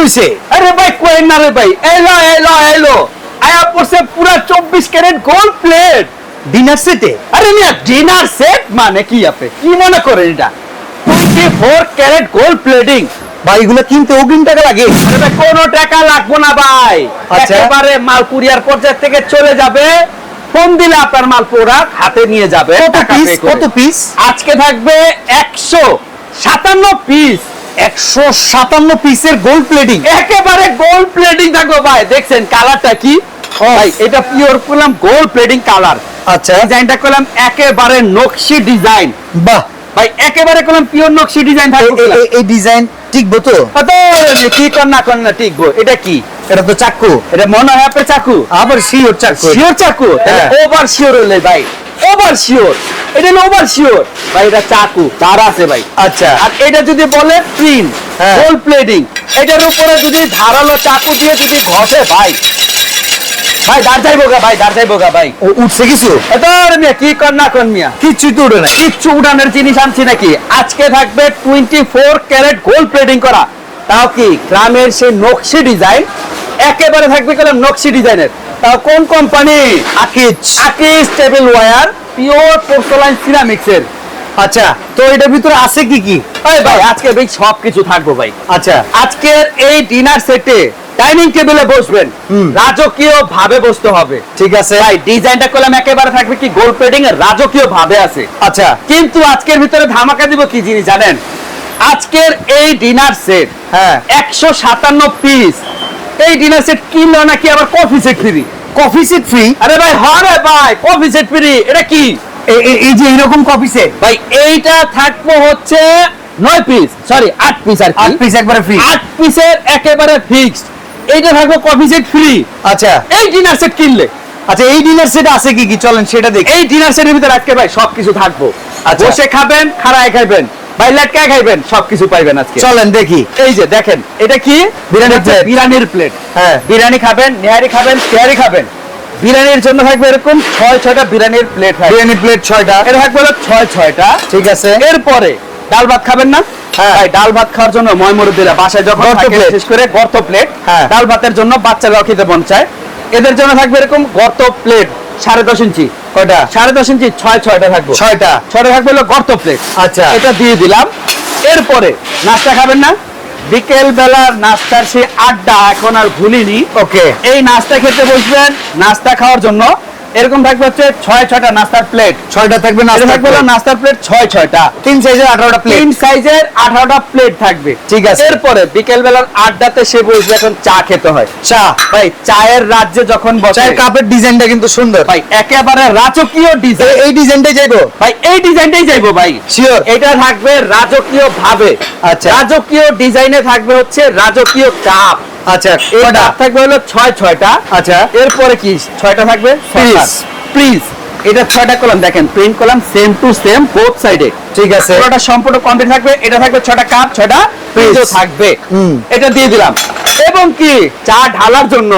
হয়েছে আরে ভাই কোয়েন না রে ভাই। এলো এলো এলো। আয়া পড়ছে পুরা চব্বিশ ক্যারেট গোল্ড প্লেট। ডিনার সেটে আরে মিয়া ডিনার সেট মানে কি আপনি? কি মনে করেন এটা? Twenty four carat gold plating. ভাই এগুলো কিনতে অগ্রিম টাকা লাগে। কোনো টাকা লাগবো না ভাই। আচ্ছা। একেবারে মাল কুরিয়ার পর্যায় থেকে চলে যাবে। ফোন দিলে আপনার মাল প্রোডাক্ট হাতে নিয়ে যাবে কত পিস কত পিস আজকে থাকবে একশো সাতান্ন পিস একশো সাতান্ন পিসের গোল্ড প্লেটিং একেবারে গোল্ড প্লেটিং দেখো ভাই। দেখছেন কালারটা কি? ভাই এটা পিওর করলাম গোল্ড প্লেটিং কালার আচ্ছা। ডিজাইনটা করলাম একেবারে নকশি ডিজাইন বাহ। ভাই একেবারে করলাম পিওর নকশি ডিজাইন থাকবে এই ডিজাইন টিকবো তো? কি কর না কর না টিকবো। এটা কি? এটা তো চাকু। এটা মনে হয় আপনার চাকু। আবার শিওর চাকু। শিওর চাকু? হ্যাঁ। ওভার শিওর হলে ভাই ওভার শিওর এটা ওভার শিওর ভাই এটা চাকু। তার আছে ভাই। আচ্ছা। আর এটা যদি বলে প্রিন হ্যাঁ। গোল প্লেটিং এটার উপরে যদি ধারালো চাকু দিয়ে যদি ঘষে ভাই ভাই দাঁড় যাইবো গা ভাই দাঁড় যাইবো গা ভাই। ও উঠছে কিছু? এতর মিয়া কি কর না কর মিয়া? কিচ্ছু তো উঠে নাই। কিচ্ছু উড়ানের জিনিস আনছি নাকি? আজকে থাকবে twenty four carat gold plating করা। তাও কি গ্রামের সেই নকশি ডিজাইন একেবারে থাকবে কলম নকশি ডিজাইনের তাও কোন company Akij. Akij tableware pure porcelain সিরামিক্সের আচ্ছা তো এটার ভিতরে আছে কি কি? ভাই ভাই আজকে ভাই সব কিছু থাকব ভাই। আচ্ছা। আজকের এই ডিনার সেটে ডাইনিং টেবিলে বসবেন। রাজকীয় ভাবে বসতে হবে। ঠিক আছে। ভাই ডিজাইনটা করলাম একেবারে থাকবে কি গোল্ড প্লেটিং এর রাজকীয় ভাবে আছে। আচ্ছা। কিন্তু আজকের ভিতরে ধামাকা দিব কি জিনিস জানেন? আজকের এই ডিনার সেট হ্যাঁ। একশো সাতান্ন পিস এই ডিনার সেট কিনলো নাকি আবার coffee set free coffee set free আরে ভাই হরে ভাই কফি সেট ফ্রি এটা কি? এই যে এরকম কফি সেট ভাই এইটা থাকব হচ্ছে নয় পিস সরি আট পিস আর আট কি পিস একবারে ফ্রি আট পিসের একেবারে ফিক্সড এইটা থাকবে কফি সেট ফ্রি আচ্ছা। এই ডিনার সেট কিনলে। আচ্ছা এই ডিনার সেট আছে কি কি? চলেন সেটা দেখি। এই ডিনার সেটের ভিতরে আজকে ভাই সবকিছু থাকব। আচ্ছা। বসে খাবেন খাড়ায় খাইবেন ভাই লেটকায় খাইবেন সবকিছু পাইবেন আজকে। চলেন দেখি। এই যে দেখেন এটা কি? বিরিয়ানির হচ্ছে বিরিয়ানির প্লেট হ্যাঁ। বিরিয়ানি খাবেন নেহারি খাবেন তেহারি খাবেন। বিরিয়ানির জন্য থাকবে এরকম ছয় ছয়টা বিরিয়ানির প্লেট থাকবে বিরিয়ানি প্লেট ছয়টা। এর থাকবে হলো ছয় ছয়টা। ঠিক আছে। এরপরে ডাল ভাত খাবেন না? হ্যাঁ। ভাই ডাল ভাত খাওয়ার জন্য ময়মরুদ্দিরা বাসায় যখন বিশেষ করে গর্ত প্লেট হ্যাঁ। ডাল ভাতের জন্য বাচ্চারাও খেতে মন চায়। এদের জন্য থাকবে এরকম গর্ত প্লেট সাড়ে দশ ইঞ্চি। কয়টা? সাড়ে দশ ইঞ্চি ছয় ছয়টা থাকবে। ছয়টা। ছয়টা থাকবে হলো গর্ত প্লেট আচ্ছা। এটা দিয়ে দিলাম। এরপরে নাস্তা খাবেন না? বিকেল বেলার নাস্তার সে আড্ডা এখন আর ভুলিনি। ওকে। এই নাস্তা খেতে বসবেন। নাস্তা খাওয়ার জন্য এরকম থাকবে হচ্ছে ছয় ছয়টা নাস্তার প্লেট ছয়টা থাকবে না এটা থাকবে নাস্তার প্লেট ছয় ছয়টা। তিন সাইজের আঠারোটা প্লেট তিন সাইজের আঠারোটা প্লেট থাকবে। ঠিক আছে। এরপরে বিকেল বেলার আড্ডাতে সে বসবে এখন চা খেতে হয়। চা। ভাই চায়ের রাজ্যে যখন বসে চায়ের কাপের ডিজাইনটা কিন্তু সুন্দর। ভাই একেবারে রাজকীয় ডিজাইন এই ডিজাইনটাই যাইবো ভাই এই ডিজাইনটাই যাইবো ভাই। শিওর এটা থাকবে রাজকীয় ভাবে। আচ্ছা। রাজকীয় ডিজাইনে থাকবে হচ্ছে রাজকীয় কাপ আচ্ছা এই থাকবে হলো ছয় ছয়টা। আচ্ছা। এরপরে কি ছয়টা থাকবে. প্লিজ এটা ছয়টা কলাম দেখেন print column same to same both সাইডে ঠিক আছে। পুরোটা সম্পূর্ণ কমপ্লিট থাকবে এটা থাকবে ছয়টা কাপ ছয়টা পিসও থাকবে। এটা দিয়ে দিলাম। এবং কি চা ঢালার জন্য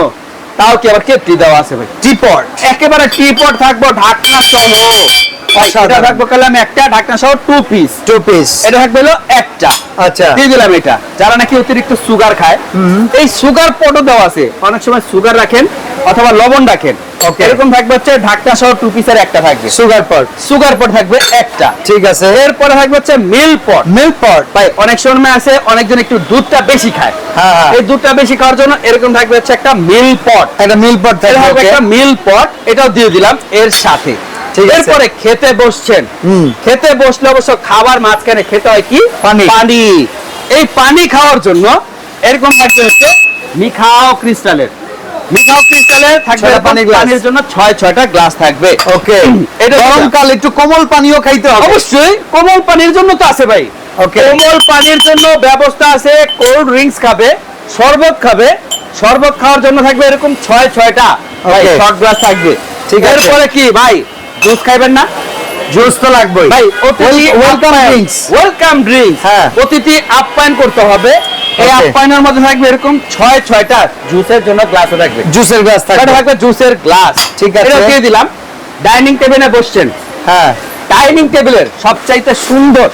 তাও কি আবার কেটলি দেওয়া আছে ভাই? টিপট একেবারে টিপট থাকব ঢাকনা সহ। এটা অসাধারণ। থাকব কলাম একটা ঢাকনা সহ টু পিস টু পিস এটা থাকবে হলো একটা। আচ্ছা। দিয়ে দিলাম এটা। যারা নাকি অতিরিক্ত সুগার খায় এই সুগার পটও দেওয়া আছে। অনেক সময় সুগার রাখেন অথবা লবণ রাখেন। এরকম থাকবে হচ্ছে ঢাকনা সহ টু পিসের একটা থাকবে। সুগার পট সুগার পট থাকবে একটা। ঠিক আছে। এরপরে থাকবে হচ্ছে মিল পট মিল্ক পট ভাই অনেক সময় আছে অনেকজন একটু দুধটা বেশি খায়। হ্যাঁ হ্যাঁ। এই দুধটা বেশি খাওয়ার জন্য এরকম থাকবে হচ্ছে একটা মিল পট একটা মিল্ক পট থাকবে একটা মিল পট এটাও দিয়ে দিলাম এর সাথে। এরপরে খেতে বসছেন। খেতে বসলে অবশ্য খাবার মাঝখানে খেতে হয় কি? পানি। পানি। এই পানি খাওয়ার জন্য এরকম থাকবে হচ্ছে মিখাও ক্রিস্টালের। মিখাও ক্রিস্টালের থাকবে পানির জন্য ছয় ছয়টা গ্লাস থাকবে। ওকে। এটা গরমকাল একটু কোমল পানীয় খাইতে হবে। অবশ্যই। কোমল পানির জন্য তো আছে ভাই। ওকে। কোমল পানির জন্য ব্যবস্থা আছে কোল্ড ড্রিঙ্কস খাবে শরবত খাবে শরবত খাওয়ার জন্য থাকবে এরকম ছয় ছয়টা। শর্ট গ্লাস থাকবে। ঠিক আছে। এরপরে কি ভাই? জুস খাইবেন না? জুস তো লাগবেই। ভাই অতিথি ওয়েলকাম ড্রিঙ্কস ওয়েলকাম ড্রিঙ্কস হ্যাঁ। অতিথি আপ্যায়ন করতে হবে। এই আপ্যায়নের মধ্যে থাকবে এরকম ছয় ছয়টা জুসের জন্য গ্লাসও থাকবে। জুসের গ্লাস এটা থাকবে। থাকবে জুসের গ্লাস। ঠিক আছে। এটা দিয়ে দিলাম। ডাইনিং টেবিলে বসছেন। হ্যাঁ। ডাইনিং টেবিলের সবচাইতে সুন্দর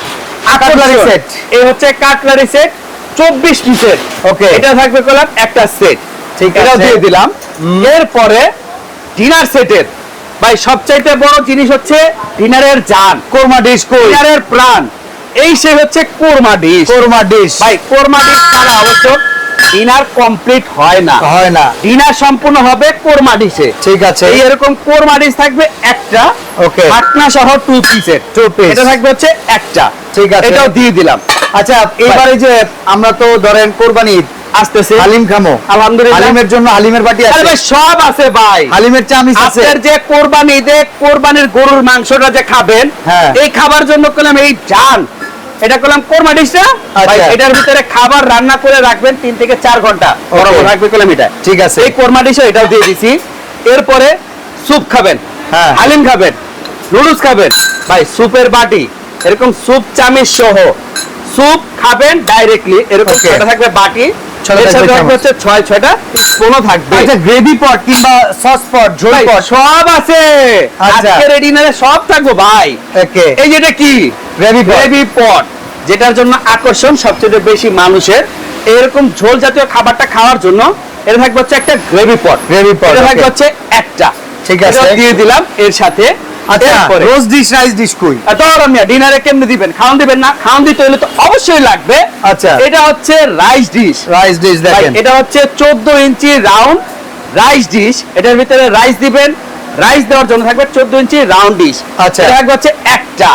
কাটলারি সেট। এই হচ্ছে কাটলারি সেট। চব্বিশ পিসের। ওকে এটা থাকবে কলাম একটা সেট। ঠিক আছে। দিয়ে দিলাম। এরপরে ডিনার সেটের ভাই সবচাইতে বড় জিনিস হচ্ছে ডিনারের জান। কোরমা ডিশ ডিনারের প্রাণ। এই সে হচ্ছে কোরমা ডিশ। কোরমা ডিশ। ভাই কোরমা ডিশ ছাড়া অবশ্য ডিনার কমপ্লিট হয় না। হয় না। ডিনার সম্পূর্ণ হবে কোরমা ডিশে। ঠিক আছে। এই এরকম কোরমা ডিশ থাকবে একটা ওকে। পাটনা সহ টু পিসের Two piece। এটা থাকবে হচ্ছে একটা। ঠিক আছে। এটাও দিয়ে দিলাম। আচ্ছা এবারে যে আমরা তো ধরেন কোরবানি ঈদ, আসতেছে। হালিম খামো। আলহামদুলিল্লাহ। হালিমের জন্য হালিমের বাটি আছে। ভাই সব আছে ভাই। হালিমের চামিচ আছে। আপনার যে কোরবানি ঈদে কোরবানির গরুর মাংসটা যে খাবেন হ্যাঁ। এই খাবার জন্য করলাম এই জান এটা করলাম কোরমা ডিশটা ভাই আচ্ছা। এটার ভিতরে খাবার রান্না করে রাখবেন তিন থেকে চার ঘণ্টা। বরাবর রাখবে করলাম এটা। ঠিক আছে। এই কোরমা ডিশে এটাও দিয়ে দিছি। এরপরে স্যুপ খাবেন। হ্যাঁ। হালিম খাবেন। নুডলস খাবেন। ভাই স্যুপের বাটি। এরকম স্যুপ চামিচ সহ। স্যুপ খাবেন ডাইরেক্টলি এরকম থাকবে বাটি। হচ্ছে ছয় ছয়টা থাকবে। আচ্ছা গ্রেভি পট কিংবা সস পট ঝোল পট সব আছে। আচ্ছা। আজকের এই ডিনারে সব থাকব ভাই। ওকে এই যেটা কি? গ্রেভি পট গ্রেভি পট যেটার জন্য আকর্ষণ সবচেয়ে বেশি মানুষের এরকম ঝোল জাতীয় খাবারটা খাওয়ার জন্য এটা থাকবে হচ্ছে একটা গ্রেভি পট Gravy pot, এটা থাকবে হচ্ছে একটা। ঠিক আছে। দিয়ে দিলাম এর সাথে আচ্ছা এরপরে। রোজ ডিশ রাইস ডিশ কই? ডিনারে কেমনে দিবেন? না দিতে হলে তো অবশ্যই লাগবে। আচ্ছা। এটা হচ্ছে রাইস ডিশ রাইস ডিশ দেখেন। এটা হচ্ছে চোদ্দ ইঞ্চি রাউন্ড রাইস ডিশ এটার ভিতরে রাইস দিবেন। রাইস দেওয়ার জন্য থাকবে ইঞ্চি রাউন্ড ডিশ আচ্ছা। এটা হচ্ছে একটা।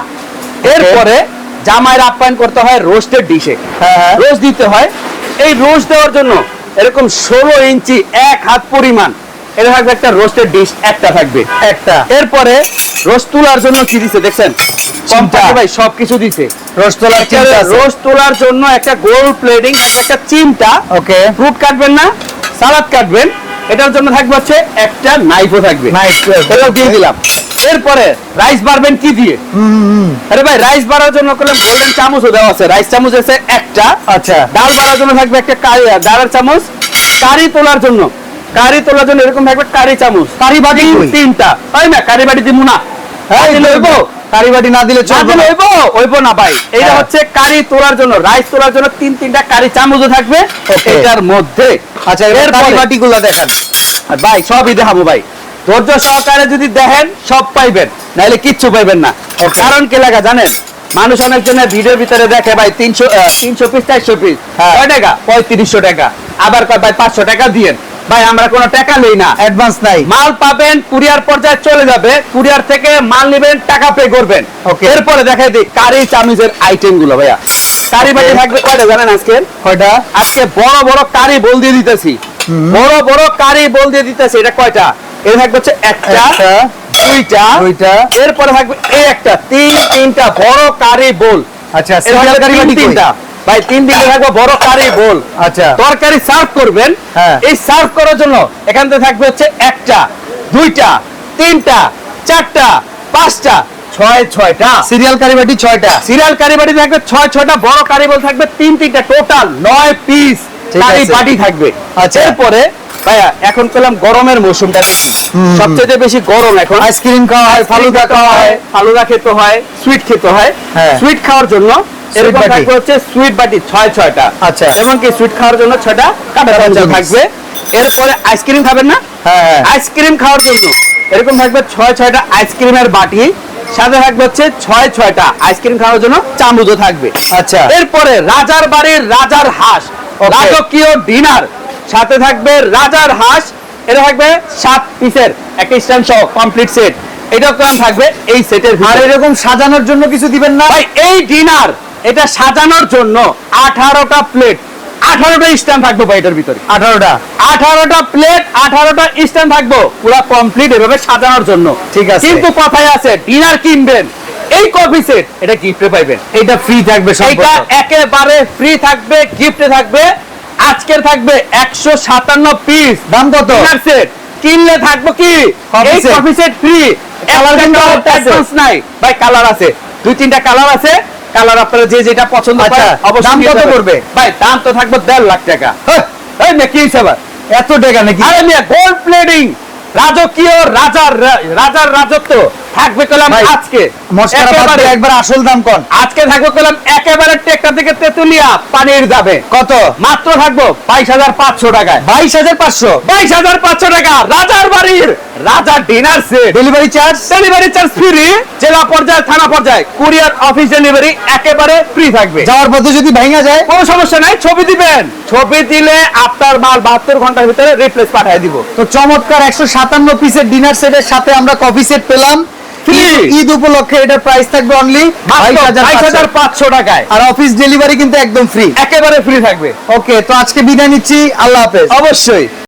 এরপরে জামাইয়ের আপ্যায়ন করতে হয় রোস্টেড ডিশে। রোস্ট দিতে হয়। এই রোস্ট দেওয়ার জন্য এরকম ষোলো ইঞ্চি এক হাত পরিমাণ এটা থাকবে একটা রোস্টেড ডিশ একটা থাকবে। একটা। এরপরে রোস্ট তোলার জন্য কি দিছে দেখছেন? চিমটা। ভাই সবকিছু দিছে। রসতলা চিন্তা আছে। রোস্ট তোলার জন্য একটা গোল প্লেটিং একটা চিমটা। ওকে ফ্রুট কাটবেন না সালাদ কাটবেন। এটার জন্য থাকবে হচ্ছে একটা নাইফও থাকবে। Knife, এটাও দিয়ে দিলাম। এরপরে রাইস বাড়বেন কি দিয়ে? আরে ভাই রাইস বাড়ার জন্য করলাম গোল্ডেন চামচও দেওয়া আছে। রাইস চামচ আছে একটা। আচ্ছা। ডাল বাড়ার জন্য থাকবে একটা ডালের চামচ। কারি তোলার জন্য। কারি তোলার জন্য এরকম থাকবে কারি চামচ। কারি বাটি তিনটা। তাই না? কারি বাটি দিব না। হ্যাঁ এই কারি বাটি না দিলে চলবে না। হইব? হইব না ভাই। এটা হ্যাঁ। হচ্ছে কারি তোলার জন্য রাইস তোলার জন্য তিন তিনটা কারি চামচও থাকবে। এটার মধ্যে আচ্ছা এবার কারি বাটিগুলো দেখান। ভাই সবই দেখাবো ভাই। ধৈর্য সহকারে যদি দেখেন সব পাইবেন। নাহলে কিচ্ছু পাইবেন না। কারণ কে লাগা জানেন? মানুষ অনেক জনের ভিডিওর ভিতরে দেখে ভাই তিনশো তিনশো পিস চারশো পিস। হ্যাঁ। কয় টাকা? পঁয়ত্রিশশো টাকা। আবার কয় ভাই পাঁচশো টাকা দিয়েন। ভাই আমরা কোনো টাকা লই না। অ্যাডভান্স নাই। মাল পাবেন কুরিয়ার পর্যায়ে চলে যাবে। কুরিয়ার থেকে মাল নেবেন টাকা পে করবেন। Okay. এরপরে দেখাই দিই কারি চামিজের আইটেমগুলো ভাইয়া। কারি বাটি থাকবে কয়টা জানেন আজকে? কয়টা? আজকে বড় বড় কারি বল দিয়ে দিতেছি। বড় বড় কারি বল দিয়ে দিতেছি এটা কয়টা? এটা থাকবে হচ্ছে একটা দুইটা দুইটা। এরপরে থাকবে এই একটা তিন তিনটা বড় কারি বল। আচ্ছা এর সিরিয়াল কারি বাটি তিনটা। ভাই তিন দিকে থাকবে বড় কারি বল আচ্ছা। তরকারি সার্ভ করবেন হ্যাঁ। এই সার্ভ করার জন্য এখান থেকে থাকবে হচ্ছে একটা দুইটা তিনটা চারটা পাঁচটা ছয় ছয়টা। সিরিয়াল কারি বাটি ছয়টা। সিরিয়াল কারি বাটি থাকবে ছয় ছয়টা বড় কারি বল থাকবে তিন তিনটা টোটাল নয় পিস ঠিক কারি বাটি থাকবে। আচ্ছা। এরপরে ভাইয়া এখন পেলাম গরমের মৌসুমটা বেশি সবচেয়ে বেশি গরম এখন। আইসক্রিম খাওয়া হয় ফালুদা খাওয়া হয়। ফালুদা খেতে হয় সুইট খেতে হয়। হ্যাঁ। সুইট খাওয়ার জন্য এরকম থাকবে হচ্ছে সুইট বাটি ছয় ছয়টা। আচ্ছা। এবং কি সুইট খাওয়ার জন্য ছয়টা কাটা চামচ চামচ। থাকবে। এরপরে আইসক্রিম খাবেন না? হ্যাঁ হ্যাঁ। আইসক্রিম খাওয়ার জন্য এরকম থাকবে ছয় ছয়টা আইসক্রিমের বাটি। সাথে থাকবে হচ্ছে ছয় ছয়টা আইসক্রিম খাওয়ার জন্য চামচও থাকবে। আচ্ছা। এরপরে রাজার বাড়ির রাজার হাঁস. রাজকীয় ডিনার। সাথে থাকবে রাজার হাঁস এটা থাকবে সাত পিসের একটা স্ট্যান্ড সহ কমপ্লিট সেট কেমন থাকবে এই সেটের আর এরকম সাজানোর জন্য কিছু দিবেন না? ভাই এই ডিনার এটা সাজানোর জন্য আঠারোটা প্লেট আঠারোটা স্ট্যান্ড থাকবে ভাই এটার ভিতরে। আঠারোটা? আঠারোটা প্লেট আঠারোটা স্ট্যান্ড থাকব। পুরো কমপ্লিট এভাবে সাজানোর জন্য। ঠিক আছে। কিন্তু কথায় আছে ডিনার কিনবেন। এই কফি সেট এটা গিফটে পাইবেন। এটা ফ্রি থাকবে এটা একেবারে ফ্রি থাকবে গিফটে থাকবে। আজকের থাকবে একশো সাতান্ন পিস দাম কত? সেট কিনলে থাকব কি? এই কফি সেট ফ্রি। নাই। ভাই কালার আছে। দুই তিনটা কালার আছে। কালার আপনারা যে যেটা পছন্দ আচ্ছা, করেন দাম কত। পড়বে? ভাই দাম তো থাকবে দেড় লাখ টাকা। হ্যাঁ, এই কি এত টাকা নাকি? আরে মিয়া গোল্ড প্লেটিং রাজকীয় রাজার রাজার রাজত্ব। থাকবে কলাম আজকে। মশকারা বাদ একেবারে। আসল দাম কোন? আজকে থাকবে কলাম একেবারে টেকটা থেকে তেতুলিয়া পানির যাবে কত? মাত্র থাকব বাইশ হাজার পাঁচশো টাকায়। বাইশ হাজার পাঁচশো? বাইশ হাজার পাঁচশো টাকা রাজার বাড়ির। Dinner set delivery charge delivery charge free জেলা পর্যায়ে থানা পর্যায়ে। কুরিয়ার অফিস ডেলিভারি একেবারে ফ্রি থাকবে। যাওয়ার পথে যদি ভাঙা যায়? কোনো সমস্যা নাই ছবি দিবেন। ছবি দিলে আপনার মাল বাহাত্তর ঘণ্টার ভিতরে রিপ্লেস পাঠিয়ে দিব। তো চমৎকার একশো সাতান্ন পিসের ডিনার সেটের সাথে আমরা কফি সেট পেলাম। ঈদ- উপলক্ষে এটার প্রাইস থাকবে অনলি বাইশ টাকায়। আর অফিস ডেলিভারি কিন্তু একদম ফ্রি একেবারে ফ্রি থাকবে। ওকে তো আজকে বিদায় নিচ্ছি। আল্লাহ হাফেজ। অবশ্যই।